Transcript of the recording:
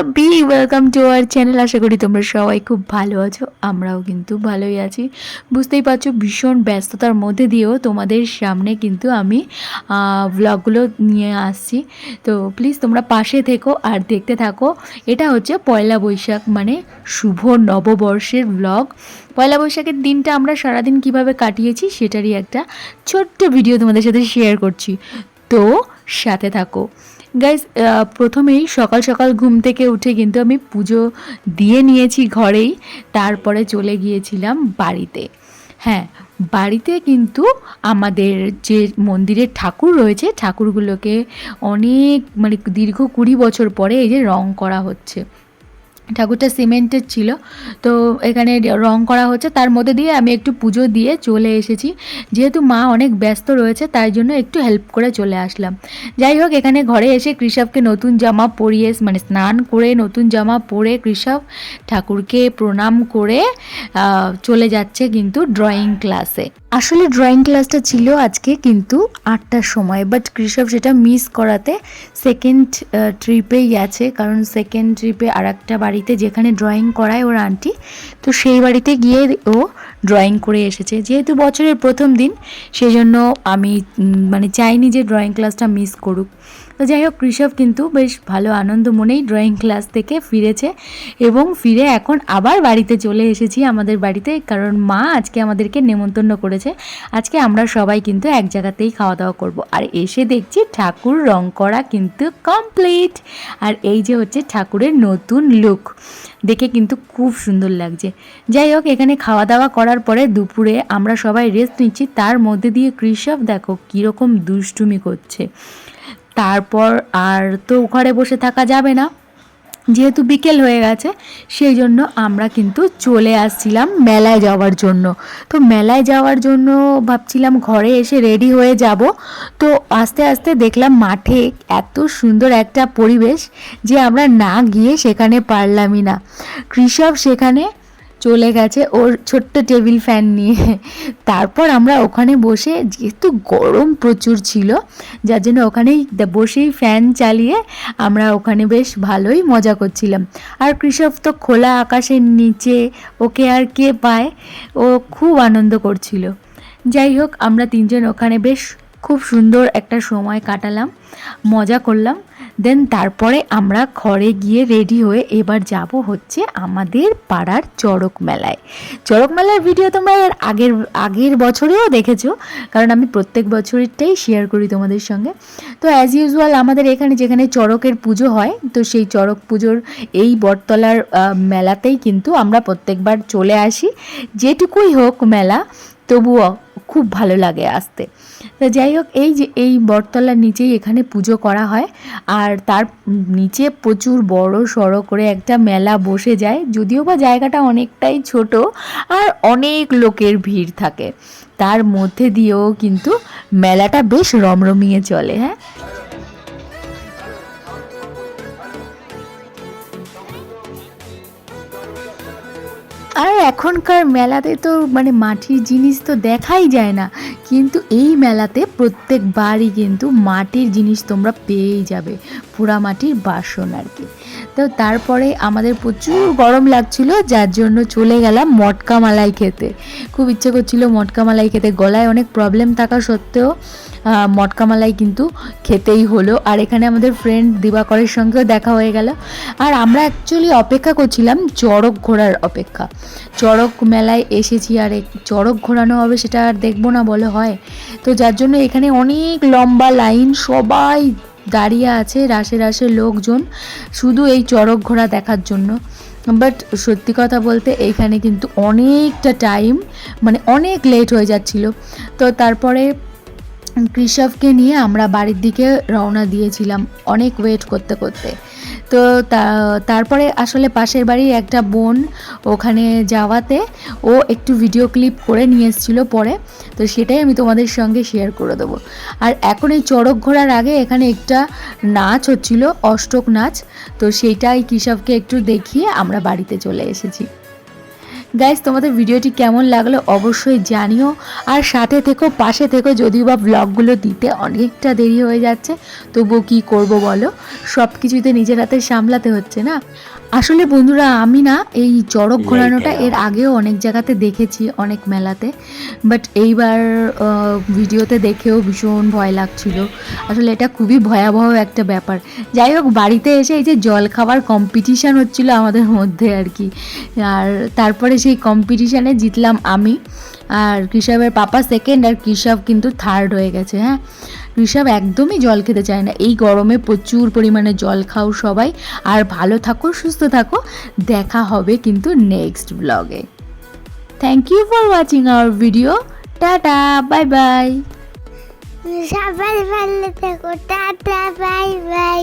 WhatsApp বি welcome to our channel আশা করি তোমরা সবাই খুব ভালো আছো, আমরাও কিন্তু ভালোই আছি। বুঝতেই পারছ, ভীষণ ব্যস্ততার মধ্যে দিয়েও তোমাদের সামনে কিন্তু আমি ব্লগগুলো নিয়ে আসছি। তো প্লিজ তোমরা পাশে থেকো আর দেখতে থাকো। এটা হচ্ছে পয়লা বৈশাখ মানে শুভ নববর্ষের ব্লগ পয়লা বৈশাখের দিনটা আমরা সারাদিন কীভাবে কাটিয়েছি সেটারই একটা ছোট্ট ভিডিও তোমাদের সাথে শেয়ার করছি। তো সাথে থাকো। গাইজ প্রথমেই সকাল সকাল ঘুম থেকে উঠে কিন্তু আমি পুজো দিয়ে নিয়েছি ঘরেই। তারপরে চলে গিয়েছিলাম বাড়িতে। হ্যাঁ বাড়িতে কিন্তু আমাদের যে মন্দিরের ঠাকুর রয়েছে, ঠাকুরগুলোকে অনেক মানে দীর্ঘ কুড়ি বছর পরে এই যে রং করা হচ্ছে। ঠাকুরটা সিমেন্টের ছিল। তো এখানে রং করা হচ্ছে। তার মধ্যে দিয়ে আমি একটু পুজো দিয়ে চলে এসেছি। যেহেতু মা অনেক ব্যস্ত রয়েছে, তাই জন্য একটু হেল্প করে চলে আসলাম। যাই হোক, এখানে ঘরে এসে কৃষককে নতুন জামা পরিয়ে মানে স্নান করে নতুন জামা পরে কৃষক ঠাকুরকে প্রণাম করে চলে যাচ্ছে কিন্তু ড্রয়িং ক্লাসে আসলে ড্রয়িং ক্লাসটা ছিল আজকে কিন্তু আটটার সময় বাট কৃষক সেটা মিস করাতে সেকেন্ড ট্রিপেই গেছে। কারণ সেকেন্ড ট্রিপে আর একটা বাড়িতে যেখানে ড্রয়িং করায় ওর আন্টি তো সেই বাড়িতে গিয়ে ও ড্রয়িং করে এসেছে। যেহেতু বছরের প্রথম দিন সেই জন্য আমি মানে চাইনি যে ড্রয়িং ক্লাসটা মিস করুক। তো যাই হোক, কৃষক কিন্তু বেশ ভালো আনন্দ মনেই ড্রয়িং ক্লাস থেকে ফিরেছে এবং ফিরে এখন আবার বাড়িতে চলে এসেছি আমাদের বাড়িতে, কারণ মা আজকে আমাদেরকে নেমন্তন্ন করেছে। আজকে আমরা সবাই কিন্তু এক জায়গাতেই খাওয়া দাওয়া করব। আর এসে দেখছি ঠাকুর রং করা কিন্তু কমপ্লিট আর এই যে হচ্ছে ঠাকুরের নতুন লুক দেখে কিন্তু খুব সুন্দর লাগছে। যাই হোক, এখানে খাওয়া দাওয়া করার পরে দুপুরে আমরা সবাই রেস্ট নিচ্ছি। তার মধ্যে দিয়ে কৃষক দেখো কীরকম দুষ্টুমি করছে। তারপর আর তো ঘরে বসে থাকা যাবে না। যেহেতু বিকেল হয়ে গেছে, সেই জন্য আমরা কিন্তু চলে আসছিলাম মেলায় যাওয়ার জন্য। তো মেলায় যাওয়ার জন্য ভাবছিলাম ঘরে এসে রেডি হয়ে যাব। তো আস্তে আস্তে দেখলাম মাঠে এত সুন্দর একটা পরিবেশ যে আমরা না গিয়ে সেখানে পারলামই না। কৃষক সেখানে চলে গেছে ওর ছোট্ট টেবিল ফ্যান নিয়ে। তারপর আমরা ওখানে বসে, যেহেতু গরম প্রচুর ছিল, যার জন্য ওখানেই বসেই ফ্যান চালিয়ে আমরা ওখানে বেশ ভালোই মজা করছিলাম। আর কৃষক তো খোলা আকাশের নিচে, ওকে আর কে পায়? ও খুব আনন্দ করছিল। যাই হোক, আমরা তিনজন ওখানে বেশ খুব সুন্দর একটা সময় কাটালাম, মজা করলাম। দেন তারপরে আমরা ঘরে গিয়ে রেডি হয়ে এবার যাব হচ্ছে আমাদের পাড়ার চড়ক মেলায়। চড়ক মেলার ভিডিও তোমরা এর আগের আগের বছরেও দেখেছ, কারণ আমি প্রত্যেক বছরেরটাই শেয়ার করি তোমাদের সঙ্গে। তো অ্যাজ ইউজুয়াল আমাদের এখানে যেখানে চড়কের পুজো হয়, তো সেই চড়ক পুজোর এই বটতলার মেলাতেই কিন্তু আমরা প্রত্যেকবার চলে আসি। যেটুকুই হোক মেলা, তবুও খুব ভালো লাগে আসতে। তো যাই হোক, এই যে এই বটতলার নিচেই এখানে পুজো করা হয়। আর তার নিচে প্রচুর বড় সড়ো করে একটা মেলা বসে যায়, যদিও বা জায়গাটা অনেকটাই ছোট আর অনেক লোকের ভিড় থাকে। তার মধ্যে দিয়েও কিন্তু মেলাটা বেশ রমরমিয়ে চলে হ্যাঁ? আর এখনকার মেলাতে তো মানে মাটির জিনিস তো দেখাই যায় না। কিন্তু এই মেলাতে প্রত্যেকবারই কিন্তু মাটির জিনিস তোমরা পেয়েই যাবে। পোড়া মাটির বাসন আর কি। তো তারপরে আমাদের প্রচুর গরম লাগছিল, যার জন্য চলে গেলাম মটকা মালাই খেতে। খুব ইচ্ছে করছিল মটকা মালাই খেতে। গলায় অনেক প্রবলেম থাকা সত্ত্বেও মটকা মালাই কিন্তু খেতেই হলো। আর এখানে আমাদের ফ্রেন্ড দিবাকরের সঙ্গেও দেখা হয়ে গেল। আর আমরা অ্যাকচুয়ালি অপেক্ষা করছিলাম চড়ক ঘোরার অপেক্ষা। চড়ক মেলায় এসেছি আর চড়ক ঘোরানো হবে সেটা আর দেখব না বলে হয়। তো যার জন্য এখানে অনেক লম্বা লাইন সবাই দাঁড়িয়ে আছে রাশে রাশে লোকজন শুধু এই চড়ক ঘোড়া দেখার জন্য। বাট সত্যি কথা বলতে এইখানে কিন্তু অনেকটা টাইম মানে অনেক লেট হয়ে যাচ্ছিল। তো তারপরে কৃষককে নিয়ে আমরা বাড়ির দিকে রওনা দিয়েছিলাম অনেক ওয়েট করতে করতে। তো তারপরে আসলে পাশের বাড়ির একটা বোন ওখানে যাওয়াতে ও একটু ভিডিও ক্লিপ করে নিয়ে এসেছিল পরে, তো সেটাই আমি তোমাদের সঙ্গে শেয়ার করে দেবো। আর এখন এই চড়ক ঘোরার আগে এখানে একটা নাচ হচ্ছিল, অষ্টক নাচ, তো সেইটাই কৃষককে একটু দেখিয়ে আমরা বাড়িতে চলে এসেছি। গাইজ তোমাদের ভিডিওটি কেমন লাগল অবশ্যই জানিও। আর সাথে থেকো, পাশে থেকো, যদিও বা ব্লগগুলো দিতে অনেকটা দেরি হয়ে যাচ্ছে, তবুও কি করব বলো? সব কিছুই তো নিজের হাতে সামলাতে হচ্ছে না। আসলে বন্ধুরা আমি না এই চড়ক ঘোরানোটা এর আগেও অনেক জায়গাতে দেখেছি অনেক মেলাতে। বাট এইবার ভিডিওতে দেখেও ভীষণ ভয় লাগছিল। আসলে এটা খুবই ভয়াবহ একটা ব্যাপার। যাই হোক বাড়িতে এসে এই যে জল খাবার কম্পিটিশান হচ্ছিল আমাদের মধ্যে আর কি। আর তারপরে সেই কম্পিটিশানে জিতলাম আমি। আর কৃষবের পাপা সেকেন্ড আর কৃষব কিন্তু থার্ড হয়ে গেছে হ্যাঁ? কৃষব একদমই জল খেতে চায় না। এই গরমে প্রচুর পরিমাণে জল খাও সবাই, আর ভালো থাকো, সুস্থ থাকো। দেখা হবে কিন্তু নেক্সট ব্লগে thank you for watching our video tata bye bye সবাই ভালো থেকো, টাটা বাই বাই